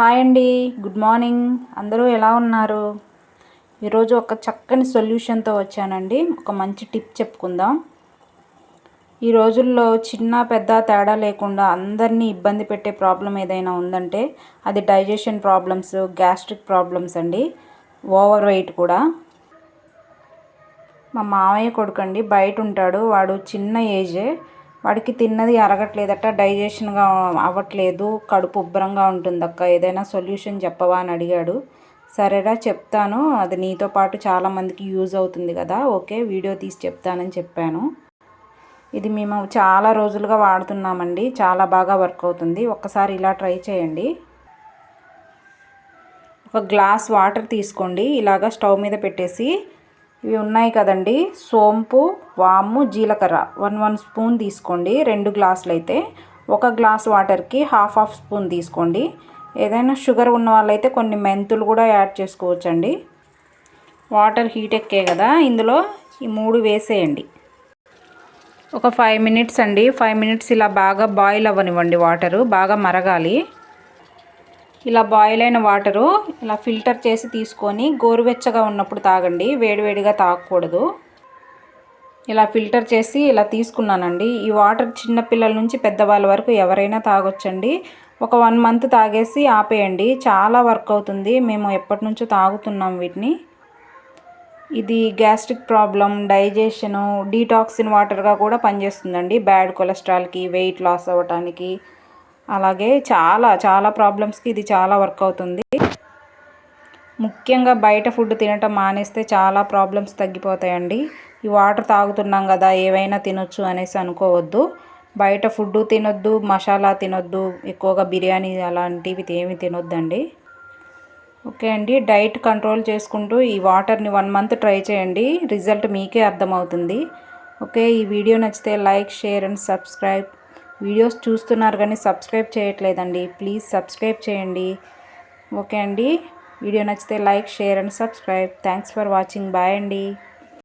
Hi అండి. Good morning. అందరూ ఎలా ఉన్నారు? ఈరోజు ఒక చక్కని సొల్యూషన్తో వచ్చానండి. ఒక మంచి టిప్ చెప్పుకుందాం. ఈ రోజుల్లో చిన్న పెద్ద తేడా లేకుండా అందరినీ ఇబ్బంది పెట్టే ప్రాబ్లం ఏదైనా ఉందంటే అది డైజెషన్ ప్రాబ్లమ్స్ గ్యాస్ట్రిక్ ప్రాబ్లమ్స్ అండి. ఓవర్ వెయిట్ కూడా. మా మామయ్య కొడుకండి బయట ఉంటాడు. వాడు చిన్న ఏజే. వాడికి తిన్నది అరగట్లేదట డైజెషన్గా అవ్వట్లేదు కడుపు ఉబ్బరంగా ఉంటుంది అక్క ఏదైనా సొల్యూషన్ చెప్పవా అని అడిగాడు. సరేరా చెప్తాను అది నీతో పాటు చాలామందికి యూజ్ అవుతుంది కదా ఓకే వీడియో తీసి చెప్తానని చెప్పాను. ఇది మేము చాలా రోజులుగా వాడుతున్నామండి చాలా బాగా వర్క్ అవుతుంది ఒక్కసారి ఇలా ట్రై చేయండి. ఒక గ్లాస్ వాటర్ తీసుకోండి ఇలాగా స్టవ్ మీద పెట్టేసి ఇవి ఉన్నాయి కదండి. సోంపు వాము జీలకర్ర. వన్ వన్ స్పూన్ తీసుకోండి. రెండు గ్లాసులు అయితే ఒక గ్లాస్ వాటర్కి హాఫ్ హాఫ్ స్పూన్ తీసుకోండి. ఏదైనా షుగర్ ఉన్న వాళ్ళైతే కొన్ని మెంతులు కూడా యాడ్ చేసుకోవచ్చండి. వాటర్ హీట్ ఎక్కే కదా. ఇందులో ఈ మూడు వేసేయండి. ఒక ఫైవ్ మినిట్స్ అండి. ఫైవ్ మినిట్స్ ఇలా బాగా బాయిల్ అవ్వనివ్వండి వాటరు. బాగా మరగాలి. ఇలా బాయిల్ అయిన వాటరు ఇలా ఫిల్టర్ చేసి తీసుకొని గోరువెచ్చగా ఉన్నప్పుడు తాగండి. వేడివేడిగా తాగకూడదు. ఇలా ఫిల్టర్ చేసి ఇలా తీసుకున్నానండి. ఈ వాటర్ చిన్నపిల్లల నుంచి పెద్దవాళ్ళ వరకు ఎవరైనా తాగొచ్చండి. ఒక వన్ మంత్ తాగేసి ఆపేయండి. చాలా వర్క్ అవుతుంది. మేము ఎప్పటి నుంచో తాగుతున్నాం వీటిని. ఇది గ్యాస్ట్రిక్ ప్రాబ్లం డైజెషను డీటాక్సిన్ వాటర్గా కూడా పనిచేస్తుందండి. బ్యాడ్ కొలెస్ట్రాల్కి వెయిట్ లాస్ అవ్వటానికి అలాగే చాలా చాలా ప్రాబ్లమ్స్కి ఇది చాలా వర్క్ అవుతుంది. ముఖ్యంగా బయట ఫుడ్ తినటం మానేస్తే చాలా ప్రాబ్లమ్స్ తగ్గిపోతాయండి. ఈ వాటర్ తాగుతున్నాం కదా ఏవైనా తినొచ్చు అనేసి అనుకోవద్దు. బయట ఫుడ్ తినొద్దు మసాలా తినొద్దు ఎక్కువగా బిర్యానీ అలాంటివి ఏమి తినొద్దండి. ఓకే అండి డైట్ కంట్రోల్ చేసుకుంటూ ఈ వాటర్ని వన్ మంత్ ట్రై చేయండి. రిజల్ట్ మీకే అర్థమవుతుంది. ఓకే ఈ వీడియో నచ్చితే like share and subscribe videos చూస్తున్నారు కానీ సబ్స్క్రైబ్ చేయట్లేదండి. ప్లీజ్ సబ్స్క్రైబ్ చేయండి. ఓకే అండి. వీడియో నచ్చితే like share and subscribe. Thanks for watching. Bye అండి.